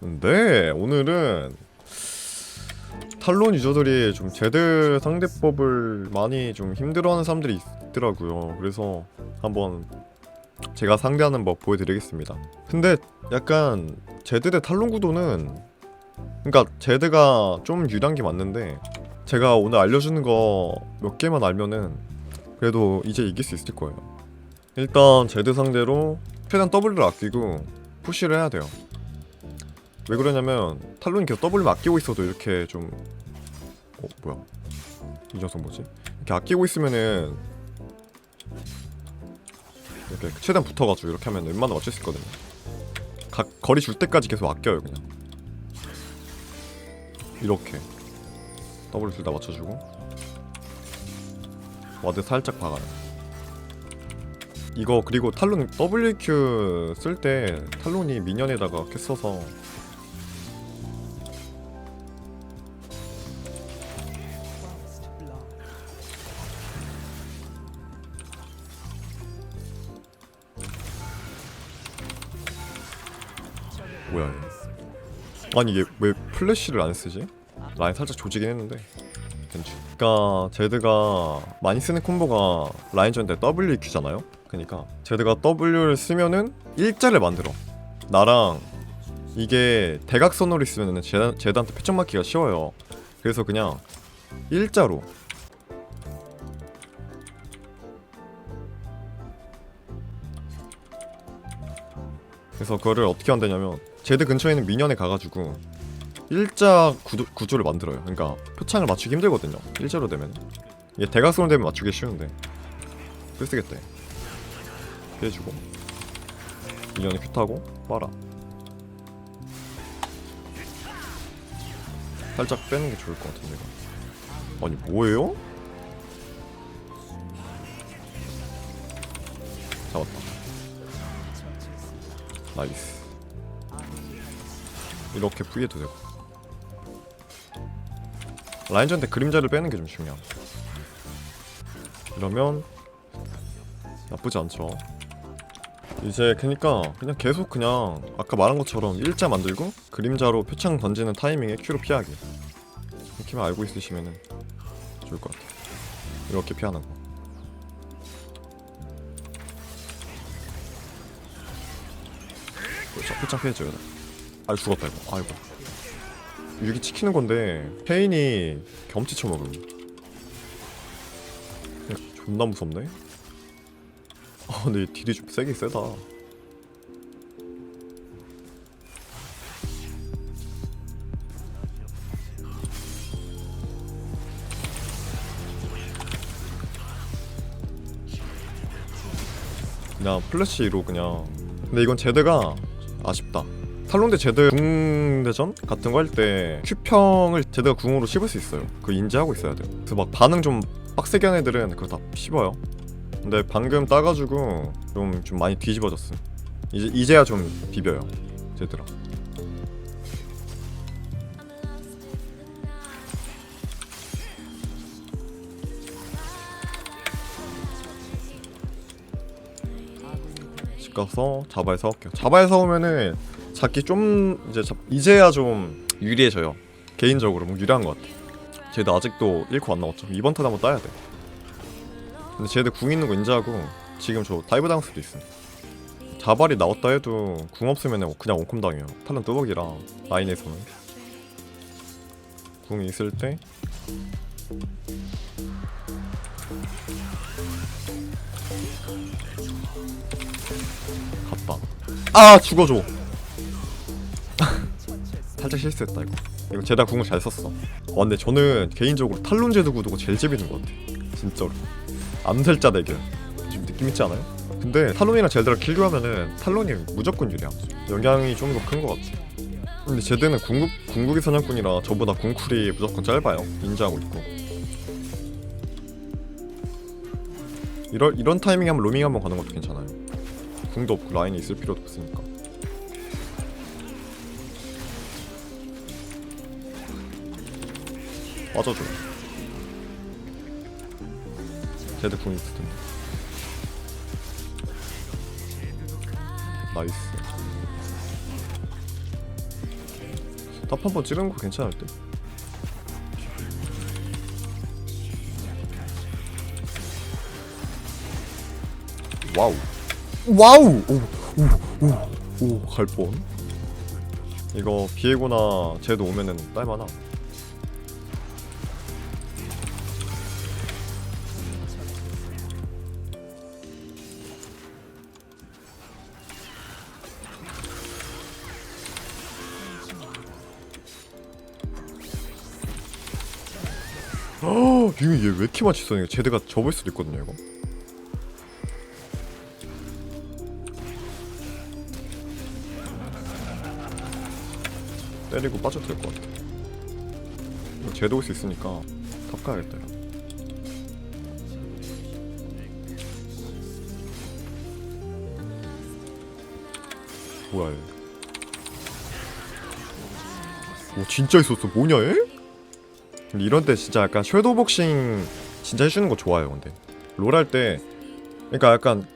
근데 오늘은 탈론 유저들이 좀 제드 상대법을 많이 좀 힘들어하는 사람들이 있더라고요. 그래서 한번 제가 상대하는 법 보여드리겠습니다. 근데 약간 제드 대 탈론 구도는 그러니까 제드가 좀 유리한 게 맞는데 제가 오늘 알려주는 거 몇 개만 알면은 그래도 이제 이길 수 있을 거예요. 일단 제드 상대로 최대한 W를 아끼고 푸시를 해야 돼요. 왜 그러냐면 탈론이 계속 W를 아끼고 있어도 이렇게 좀 어 뭐야 이 녀석 뭐지? 이렇게 아끼고 있으면은 이렇게 최대한 붙어가지고 이렇게 하면 웬만하면 맞출 수 있거든요. 각 거리 줄 때까지 계속 아껴요 그냥. 이렇게 W 둘 다 맞춰주고 와드 살짝 박아요. 이거 그리고 탈론 WQ 쓸 때 탈론이 미니언에다가 캐 써서 뭐야 얘. 아니 얘왜 플래시를 안 쓰지? 라인 살짝 조지긴 했는데 괜찮. 그러니까 제드가 많이 쓰는 콤보가 라인전 때 WQ잖아요. 그러니까 제드가 W를 쓰면은 일자를 만들어. 나랑 이게 대각선으로 있으면은 제드, 제드한테 표정 맞기가 쉬워요. 그래서 그냥 일자로 그래서 그거를 어떻게 한다냐면 제드 근처에 있는 미니언에 가가지고 일자 구도, 구조를 만들어요. 그러니까 표창을 맞추기 힘들거든요. 일자로 되면 이게 대각선으로 되면 맞추기 쉬운데 글 쓰겠대. 피해주고 미니언이 큐 타고 빨아. 살짝 빼는 게 좋을 것 같은데 이거. 아니 뭐예요? 잡았다. 나이스. 이렇게 V해도 되고. 라인전 때 그림자를 빼는 게 좀 중요함. 이러면 나쁘지 않죠. 이제 그니까 그냥 계속 그냥 아까 말한 것처럼 일자 만들고 그림자로 표창 던지는 타이밍에 Q로 피하기. 이렇게만 알고 있으시면은 좋을 것 같아요. 이렇게 피하는 거. 그렇죠. 표창 피해줘요. 아 죽었다 이거. 아이고. 유기 치키는 건데 페인이 겸치 쳐먹음. 존나 무섭네. 아 근데 이 딜이 좀 세긴 세다. 그냥 플래시로 그냥 근데 이건 제드가 아쉽다 탈론대 제드 궁대전 같은 거 할때 큐평을 제드가 궁으로 씹을 수 있어요. 그거 인지하고 있어야 돼요. 그래서 막 반응 좀 빡세게 하는 애들은 그거 다 씹어요. 근데 방금 따가지고 좀, 좀 많이 뒤집어졌음. 이제, 이제야 좀 비벼요 제드랑 집 가서 자바에 사올게요. 자바에 사오면은 잡기 좀 이제 잡, 이제야 좀 유리해져요. 개인적으로 뭐 유리한 것 같아. 쟤도 아직도 1코 안 나왔죠. 이번 턴 한번 따야 돼. 근데 쟤들 궁 있는 거 인지하고 지금 저 다이브 당할 수도 있어. 자발이 나왔다 해도 궁 없으면 그냥 원콤 당해요. 탈론 뚜벅이라 라인에서는 궁이 있을 때 갔다. 아 죽어줘. 살짝 실수했다 이거. 이거 제다 궁을 잘 썼어. 어, 근데 저는 개인적으로 탈론 제드 구도가 제일 재밌는 것 같아. 진짜로. 암살자 대결. 좀 느낌 있지 않아요? 근데 탈론이랑 젤드랑 킬교하면은 탈론이 무조건 유리함. 영향이 좀 더 큰 것 같아. 근데 제드는 궁극 궁극의 사냥꾼이라 저보다 궁쿨이 무조건 짧아요. 인지하고 있고. 이런 이런 타이밍에 한번 로밍 한번 가는 것도 괜찮아요. 궁도 없고 라인이 있을 필요도 없으니까. 빠져줘. 제드 궁 있을 텐데. 나이스. 탑한번 찌르는 거 괜찮을 듯. 와우. 와우. 오오오오 갈 뻔. 이거 비에고나 쟤도 오면은 딸만하. 어, 이거 얘 왜 이렇게 써? 이거 제드가 접을 수도 있거든요, 이거. 때리고 빠져도 될 것 같아. 이거 제드 올수 있으니까 탑 가야겠다. 이거. 뭐야 얘? 오 진짜 있었어 뭐냐 얘? 이런 때 진짜 약간 섀도우 복싱 진짜 해주는 거 좋아요 근데. 롤 할 때. 그러니까 약간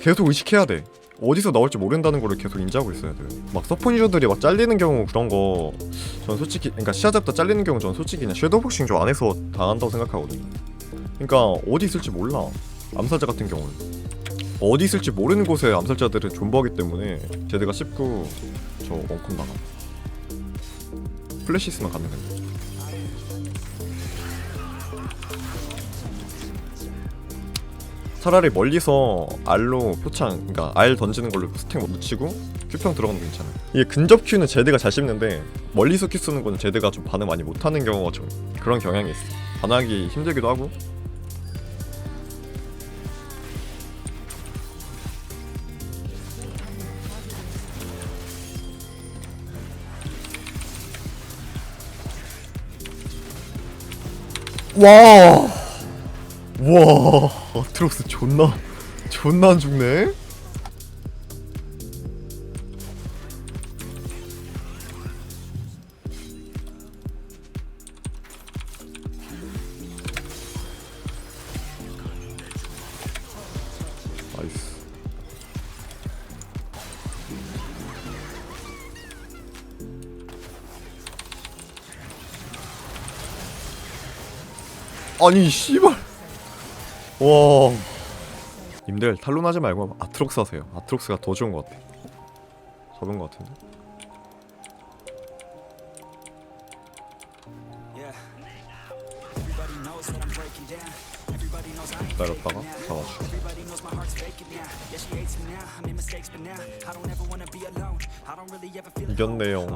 계속 의식해야 돼. 어디서 나올지 모른다는 거를 계속 인지하고 있어야 돼요. 막 서포 유저들이 막 잘리는 경우 그런 거 전 솔직히 그러니까 시야 잡다 잘리는 경우 전 솔직히 그냥 섀도우 복싱 저 안에서 당한다고 생각하거든요. 그러니까 어디 있을지 몰라 암살자 같은 경우는. 어디 있을지 모르는 곳에 암살자들은 존버하기 때문에 제드가 씹고 저 원콤 나가. 플래시 있으면 가능해 차라리 멀리서 알로 표창, 그러니까 알 던지는 걸로 스택 묻히고 큐평 들어가는 거 괜찮아. 이게 근접 큐는 제드가 잘 씹는데 멀리서 큐 쓰는 거는 제드가 좀 반응 많이 못하는 경우가 좀 그런 경향이 있어. 반하기 힘들기도 하고. 와. 와 아트록스 존나 존나 안 죽네? 아니 씨발 와. 님들 탈론하지 말고 아트록스 하세요. 아트록스가 더 좋은 것 같아. 적은 것 같은데? 기다렸다가 잡아주고. 이겼네요